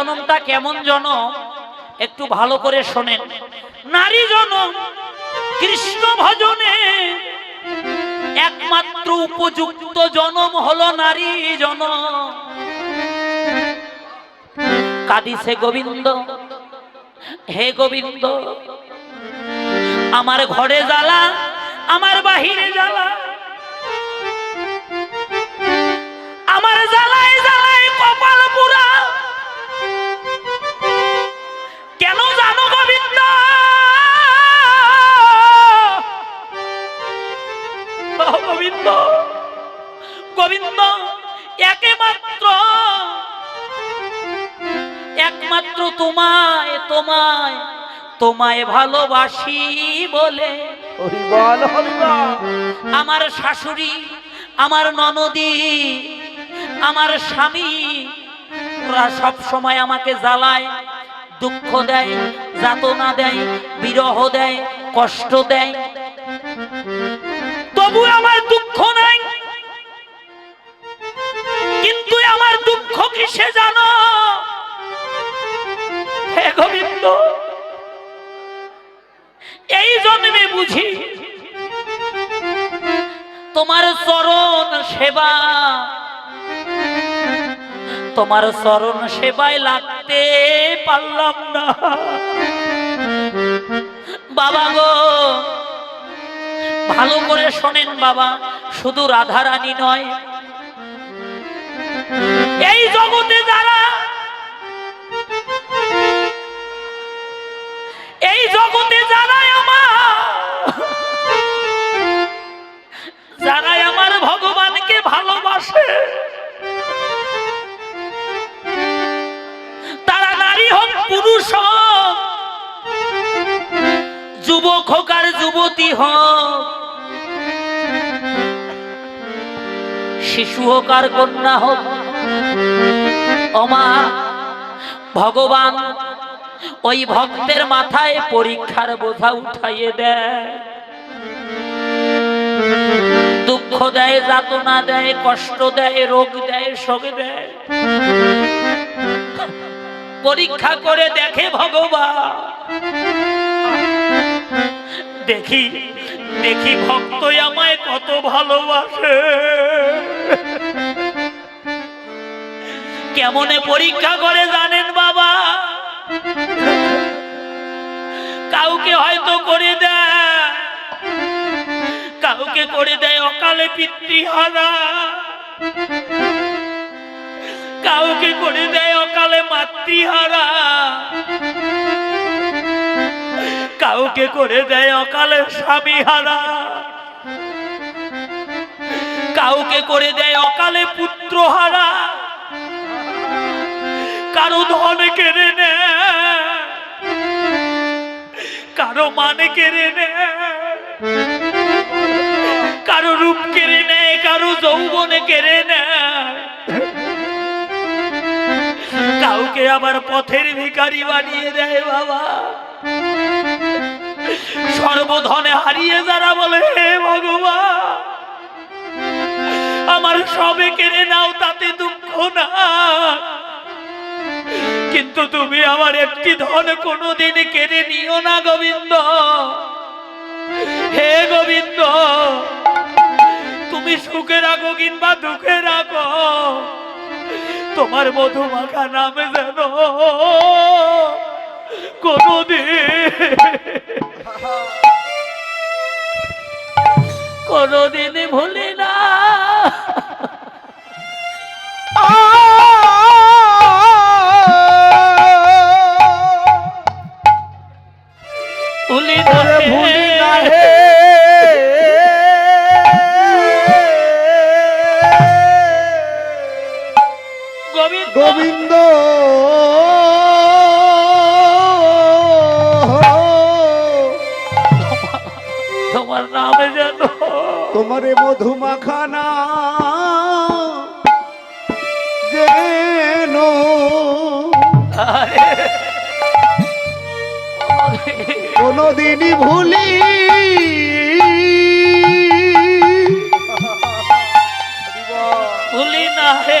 জনমটা কেমন জনম? একটু ভালো করে শোনেন। নারী জনম কৃষ্ণ ভজনে একমাত্র উপযুক্ত জনম হলো নারী জনম। কাদিছে গোবিন্দ, হে গোবিন্দ, আমার ঘরে জ্বালা, আমার বাহিরে জ্বালা, আমার জ্বালায় তোমায় তোমায় তোমায় ভালোবাসি বলে। আমার শাশুড়ি আমার ননদি আমার স্বামী ওরা সব সময় আমাকে জ্বালায় দুঃখ দেয় যাতনা দেয় বিরহ দেয় কষ্ট দেয়। তোমার চরণ সেবায় লাগতে পারলাম না। বাবা গো, ভালো করে শোনেন বাবা, শুধু রাধা রানী নয়। এই জগতে যারা, এই জগতে যারাই আমার যারাই আমার ভগবানকে ভালোবাসে যুবতী হোক। শিশু হোক আর কন্যা হোক ওমা ভগবান ওই ভক্তের মাথায় পরীক্ষার বোঝা উঠাইয়ে দেয়। দুঃখ দেয়, যাতনা দেয়, কষ্ট দেয়, রোগ দেয়, শোক দেয়। পরীক্ষা করে দেখে ভগবান। দেখি দেখি ভক্ত আমায় কত ভালোবাসে। কেমনে পরীক্ষা করে জানেন বাবা? কাউকে হয়তো করে দেয়, কাউকে করে দেয় অকালে পিতৃহারা। কাউকে করে দেয় অকালে মাতৃহারা। কাউকে করে দেয় অকালে স্বামী হারা। কাউকে করে দেয় অকালে পুত্র হারা। কারও ধন কেড়ে নেয়, কারও মানে কেড়ে নেয়, কারও রূপ কেড়ে নেয়, কারও যৌবনে কেড়ে নেয়। কাউকে আবার পথের ভিকারি বানিয়ে দেয় বাবা। সর্বধনে হারিয়ে যারা বলে, হে ভগবান, আমার সবে কেড়ে নাও, তাতে দুঃখ না কিন্তু তুমি আমার একটি ধন কোনোদিন কেড়ে নিও না, গোবিন্দ। হে গোবিন্দ, তুমি সুখে রাখো কিংবা দুঃখে রাখো, তোমার মধুমাখা নামে যেন কোনদিন কোনদিন ভুলি তোমারে মধুমাখানা যেন কোনদিনই ভুলি। ভুলি না হে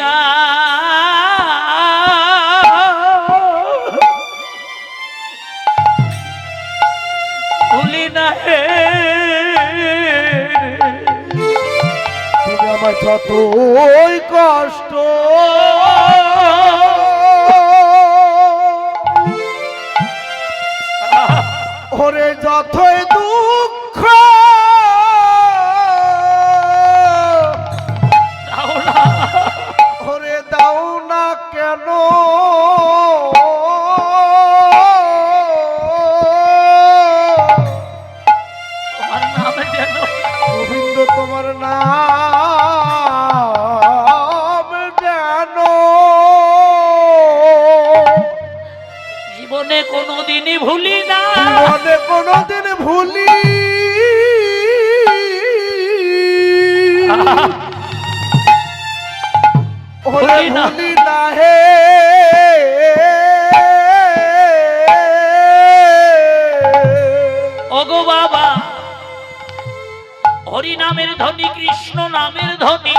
না। ভুলি না হে। তুমি আমার যতই কষ্ট ওরে যতই তোমার নাম যেন জীবনে কোনোদিনই ভুলি না জীবনে কোনোদিন ভুলি। ভুলি না হে হরি নামের ধ্বনি, কৃষ্ণ নামের ধ্বনি।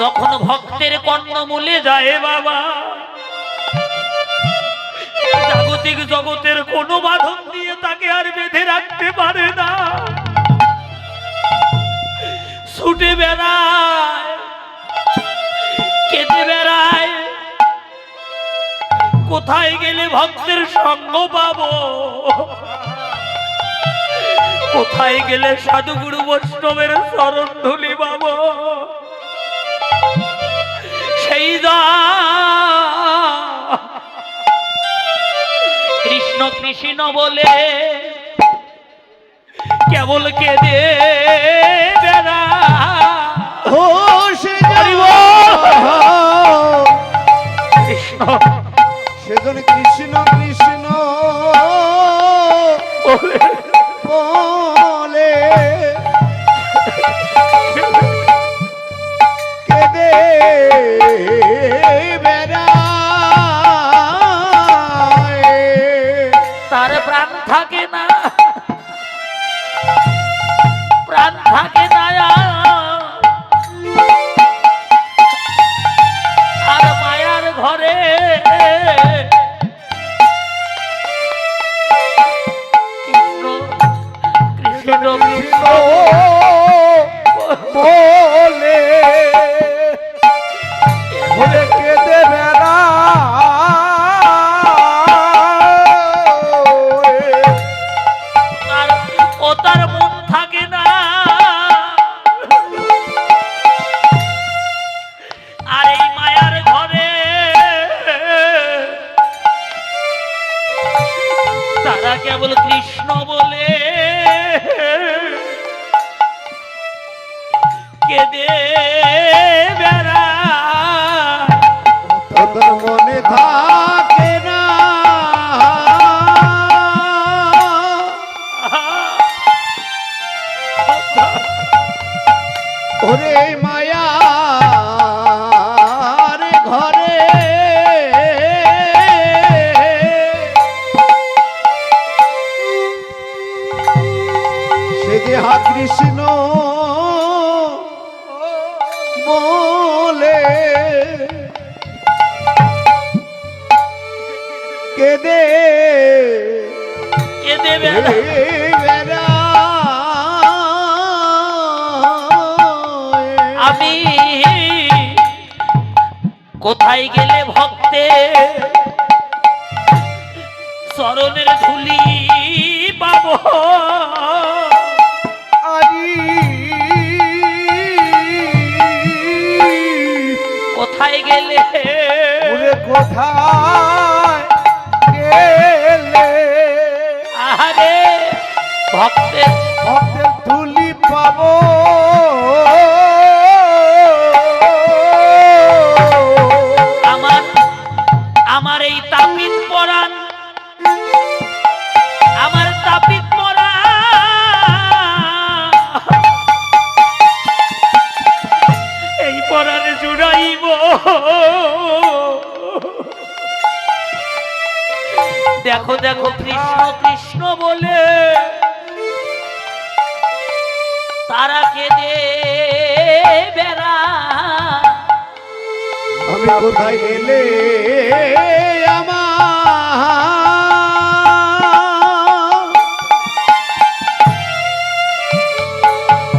যখন ভক্তের কর্ণমূলে যায় বাবা, জাগতিক জগতের কোনো বাঁধন দিয়ে তাকে আর বেঁধে রাখতে পারে না। ছুটে বেড়ায়, কেটে বেড়ায়, কোথায় গেলে ভক্তের সঙ্গ পাবো? কোথায় গেলে সাধুগুরু বৈষ্ণবের চরণ ধুলি পাবো সেই কৃষ্ণ কৃষ্ণ বলে কেবল কেঁদে বেড়া। ও সে কৃষ্ণ। সেজন কৃষ্ণ কৃষ্ণ। তার প্রাণ থাকে না। প্রাণ থাকে না আর মায়ার ঘরে। কৃষ্ণ কৃষ্ণ কৃষ্ণ। বলে কেবল কৃষ্ণ বলে। কেঁদে বেড়া। তোর মনে থাকে না। ওরে মায়া কেদে। কেঁদে বেড়া। আমি কোথায় গেলে ভক্তে? চরণের ধুলি পাবো। কোথায় গেলে? কোথায় আহারে ভক্তের ভক্তের তুলি পাবো। কোথায় গেলে আমার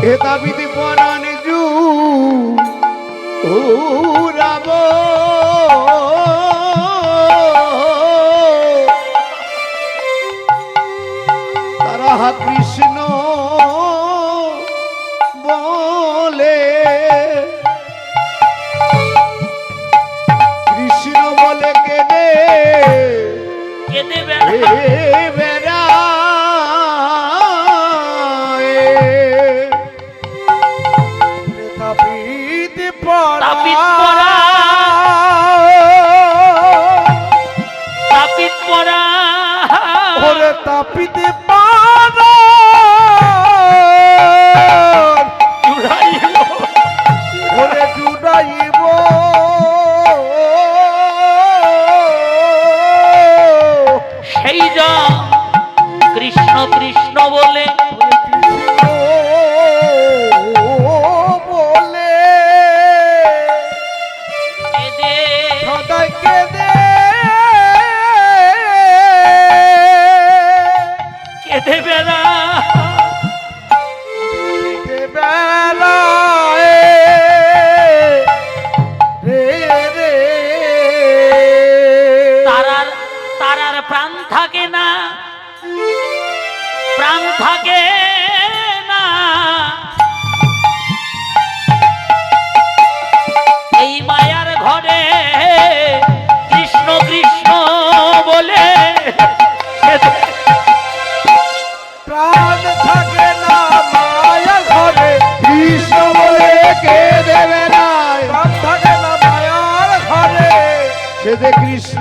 এ দাবিতে পরাণ জু রাব তারা কৃষ্ণ বলে যেতে তাপিত পরা তাপিত পরা তাপিত Radhe Krishna.